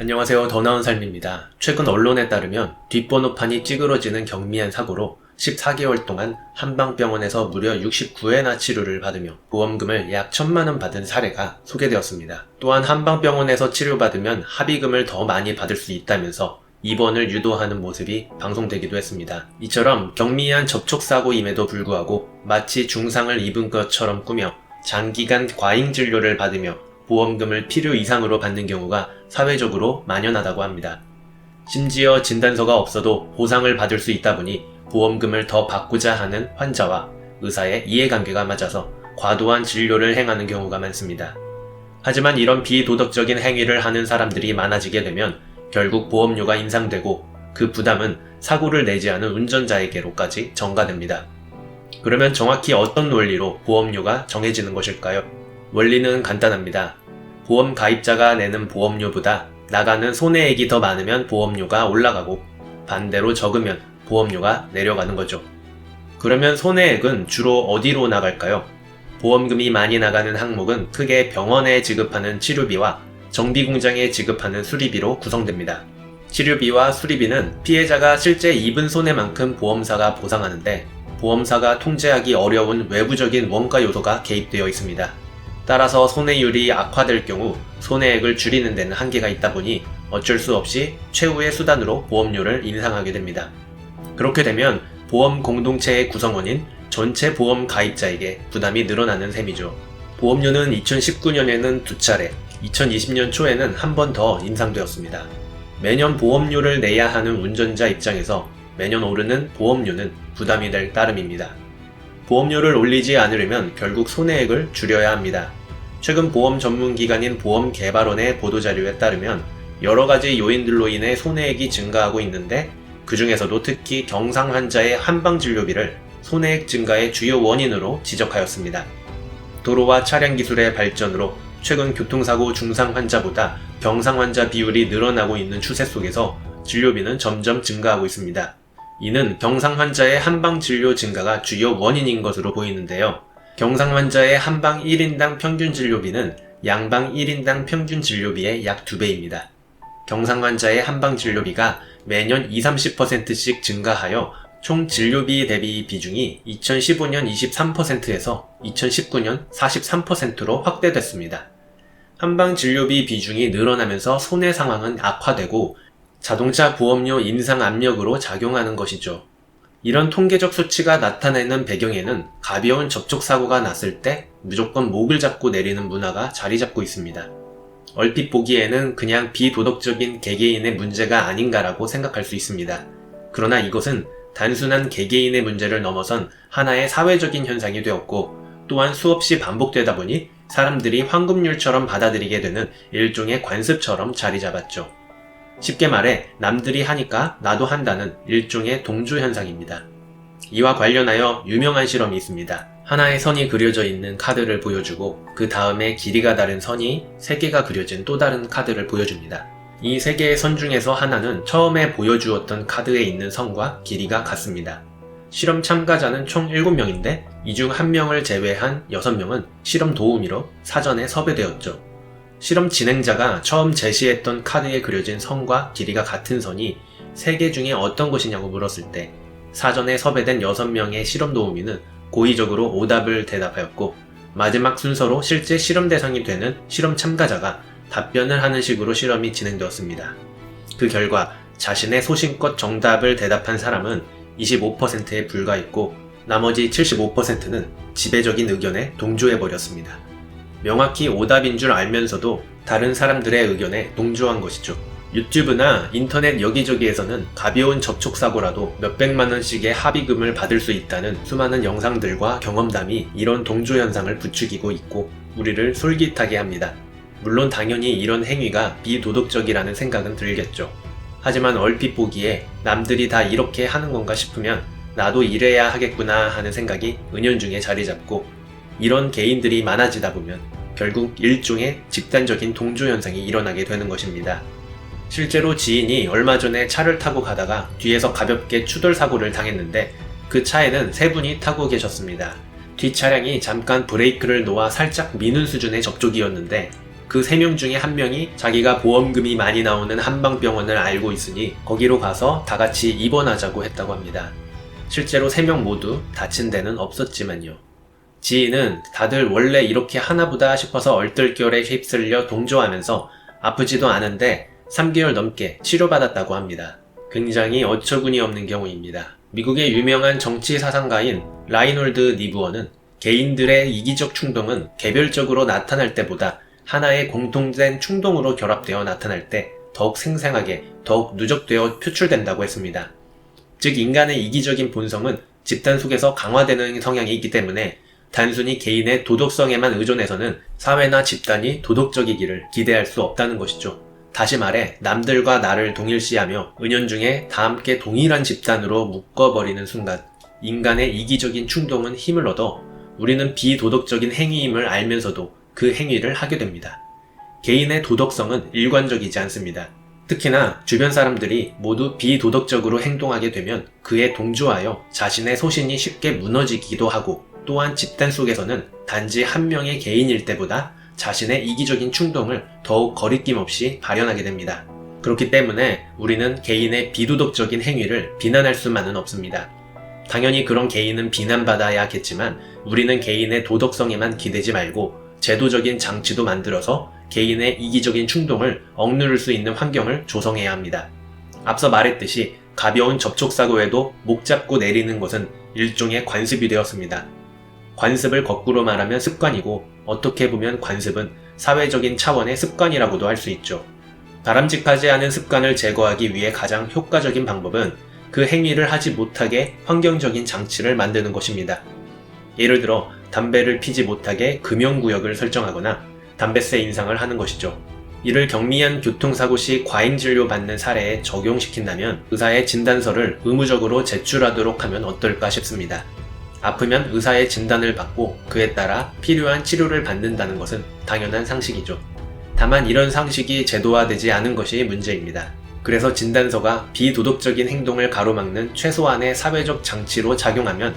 안녕하세요. 더 나은 삶입니다. 최근 언론에 따르면 뒷번호판이 찌그러지는 경미한 사고로 14개월 동안 한방병원에서 무려 69회나 치료를 받으며 보험금을 약 1000만원 받은 사례가 소개되었습니다. 또한 한방병원에서 치료받으면 합의금을 더 많이 받을 수 있다면서 입원을 유도하는 모습이 방송되기도 했습니다. 이처럼 경미한 접촉사고임에도 불구하고 마치 중상을 입은 것처럼 꾸며 장기간 과잉 진료를 받으며 보험금을 필요 이상으로 받는 경우가 사회적으로 만연하다고 합니다. 심지어 진단서가 없어도 보상을 받을 수 있다 보니 보험금을 더 받고자 하는 환자와 의사의 이해관계가 맞아서 과도한 진료를 행하는 경우가 많습니다. 하지만 이런 비도덕적인 행위를 하는 사람들이 많아지게 되면 결국 보험료가 인상되고 그 부담은 사고를 내지 않은 운전자에게로까지 전가됩니다. 그러면 정확히 어떤 원리로 보험료가 정해지는 것일까요? 원리는 간단합니다. 보험 가입자가 내는 보험료보다 나가는 손해액이 더 많으면 보험료가 올라가고 반대로 적으면 보험료가 내려가는 거죠. 그러면 손해액은 주로 어디로 나갈까요? 보험금이 많이 나가는 항목은 크게 병원에 지급하는 치료비와 정비 공장에 지급하는 수리비로 구성됩니다. 치료비와 수리비는 피해자가 실제 입은 손해만큼 보험사가 보상하는데 보험사가 통제하기 어려운 외부적인 원가 요소가 개입되어 있습니다. 따라서 손해율이 악화될 경우 손해액을 줄이는 데는 한계가 있다 보니 어쩔 수 없이 최후의 수단으로 보험료를 인상하게 됩니다. 그렇게 되면 보험 공동체의 구성원인 전체 보험 가입자에게 부담이 늘어나는 셈이죠. 보험료는 2019년에는 두 차례, 2020년 초에는 한 번 더 인상되었습니다. 매년 보험료를 내야 하는 운전자 입장에서 매년 오르는 보험료는 부담이 될 따름입니다. 보험료를 올리지 않으려면 결국 손해액을 줄여야 합니다. 최근 보험 전문 기관인 보험개발원의 보도자료에 따르면 여러 가지 요인들로 인해 손해액이 증가하고 있는데 그 중에서도 특히 경상 환자의 한방 진료비를 손해액 증가의 주요 원인으로 지적하였습니다. 도로와 차량 기술의 발전으로 최근 교통사고 중상 환자보다 경상 환자 비율이 늘어나고 있는 추세 속에서 진료비는 점점 증가하고 있습니다. 이는 경상 환자의 한방 진료 증가가 주요 원인인 것으로 보이는데요. 경상 환자의 한방 1인당 평균 진료비는 양방 1인당 평균 진료비의 약 2배입니다. 경상 환자의 한방 진료비가 매년 20, 30%씩 증가하여 총 진료비 대비 비중이 2015년 23%에서 2019년 43%로 확대됐습니다. 한방 진료비 비중이 늘어나면서 손해 상황은 악화되고 자동차 보험료 인상 압력으로 작용하는 것이죠. 이런 통계적 수치가 나타내는 배경에는 가벼운 접촉사고가 났을 때 무조건 목을 잡고 내리는 문화가 자리 잡고 있습니다. 얼핏 보기에는 그냥 비도덕적인 개개인의 문제가 아닌가라고 생각할 수 있습니다. 그러나 이것은 단순한 개개인의 문제를 넘어선 하나의 사회적인 현상이 되었고 또한 수없이 반복되다 보니 사람들이 황금률처럼 받아들이게 되는 일종의 관습처럼 자리 잡았죠. 쉽게 말해 남들이 하니까 나도 한다는 일종의 동조 현상입니다. 이와 관련하여 유명한 실험이 있습니다. 하나의 선이 그려져 있는 카드를 보여주고 그 다음에 길이가 다른 선이 3개가 그려진 또 다른 카드를 보여줍니다. 이 3개의 선 중에서 하나는 처음에 보여주었던 카드에 있는 선과 길이가 같습니다. 실험 참가자는 총 7명인데 이 중 1명을 제외한 6명은 실험 도우미로 사전에 섭외되었죠. 실험 진행자가 처음 제시했던 카드에 그려진 선과 길이가 같은 선이 3개 중에 어떤 것이냐고 물었을 때 사전에 섭외된 6명의 실험 도우미는 고의적으로 오답을 대답하였고 마지막 순서로 실제 실험 대상이 되는 실험 참가자가 답변을 하는 식으로 실험이 진행되었습니다. 그 결과 자신의 소신껏 정답을 대답한 사람은 25%에 불과했고 나머지 75%는 지배적인 의견에 동조해버렸습니다. 명확히 오답인 줄 알면서도 다른 사람들의 의견에 동조한 것이죠. 유튜브나 인터넷 여기저기에서는 가벼운 접촉사고라도 몇백만원씩의 합의금을 받을 수 있다는 수많은 영상들과 경험담이 이런 동조 현상을 부추기고 있고 우리를 솔깃하게 합니다. 물론 당연히 이런 행위가 비도덕적이라는 생각은 들겠죠. 하지만 얼핏 보기에 남들이 다 이렇게 하는 건가 싶으면 나도 이래야 하겠구나 하는 생각이 은연중에 자리 잡고 이런 개인들이 많아지다 보면 결국 일종의 집단적인 동조 현상이 일어나게 되는 것입니다. 실제로 지인이 얼마 전에 차를 타고 가다가 뒤에서 가볍게 추돌 사고를 당했는데 그 차에는 세 분이 타고 계셨습니다. 뒷 차량이 잠깐 브레이크를 놓아 살짝 미는 수준의 접촉이었는데 그 세 명 중에 한 명이 자기가 보험금이 많이 나오는 한방병원을 알고 있으니 거기로 가서 다 같이 입원하자고 했다고 합니다. 실제로 세 명 모두 다친 데는 없었지만요. 지인은 다들 원래 이렇게 하나보다 싶어서 얼떨결에 휩쓸려 동조하면서 아프지도 않은데 3개월 넘게 치료받았다고 합니다. 굉장히 어처구니 없는 경우입니다. 미국의 유명한 정치 사상가인 라이놀드 니부어는 개인들의 이기적 충동은 개별적으로 나타날 때보다 하나의 공통된 충동으로 결합되어 나타날 때 더욱 생생하게, 더욱 누적되어 표출된다고 했습니다. 즉, 인간의 이기적인 본성은 집단 속에서 강화되는 성향이 있기 때문에 단순히 개인의 도덕성에만 의존해서는 사회나 집단이 도덕적이기를 기대할 수 없다는 것이죠. 다시 말해, 남들과 나를 동일시하며 은연중에 다 함께 동일한 집단으로 묶어버리는 순간, 인간의 이기적인 충동은 힘을 얻어 우리는 비도덕적인 행위임을 알면서도 그 행위를 하게 됩니다. 개인의 도덕성은 일관적이지 않습니다. 특히나 주변 사람들이 모두 비도덕적으로 행동하게 되면 그에 동조하여 자신의 소신이 쉽게 무너지기도 하고 또한 집단 속에서는 단지 한 명의 개인일 때보다 자신의 이기적인 충동을 더욱 거리낌 없이 발현하게 됩니다. 그렇기 때문에 우리는 개인의 비도덕적인 행위를 비난할 수만은 없습니다. 당연히 그런 개인은 비난받아야겠지만 우리는 개인의 도덕성에만 기대지 말고 제도적인 장치도 만들어서 개인의 이기적인 충동을 억누를 수 있는 환경을 조성해야 합니다. 앞서 말했듯이 가벼운 접촉사고에도 목 잡고 내리는 것은 일종의 관습이 되었습니다. 관습을 거꾸로 말하면 습관이고 어떻게 보면 관습은 사회적인 차원의 습관이라고도 할 수 있죠. 바람직하지 않은 습관을 제거하기 위해 가장 효과적인 방법은 그 행위를 하지 못하게 환경적인 장치를 만드는 것입니다. 예를 들어 담배를 피지 못하게 금연구역을 설정하거나 담배세 인상을 하는 것이죠. 이를 경미한 교통사고 시 과잉진료 받는 사례에 적용시킨다면 의사의 진단서를 의무적으로 제출하도록 하면 어떨까 싶습니다. 아프면 의사의 진단을 받고 그에 따라 필요한 치료를 받는다는 것은 당연한 상식이죠. 다만 이런 상식이 제도화되지 않은 것이 문제입니다. 그래서 진단서가 비도덕적인 행동을 가로막는 최소한의 사회적 장치로 작용하면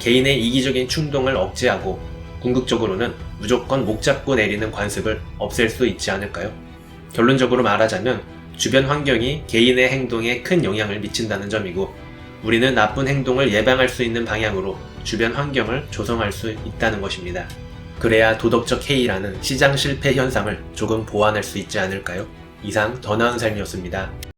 개인의 이기적인 충동을 억제하고 궁극적으로는 무조건 목 잡고 내리는 관습을 없앨 수 있지 않을까요? 결론적으로 말하자면 주변 환경이 개인의 행동에 큰 영향을 미친다는 점이고 우리는 나쁜 행동을 예방할 수 있는 방향으로 주변 환경을 조성할 수 있다는 것입니다. 그래야 도덕적 해이라는 시장 실패 현상을 조금 보완할 수 있지 않을까요? 이상 더 나은 삶이었습니다.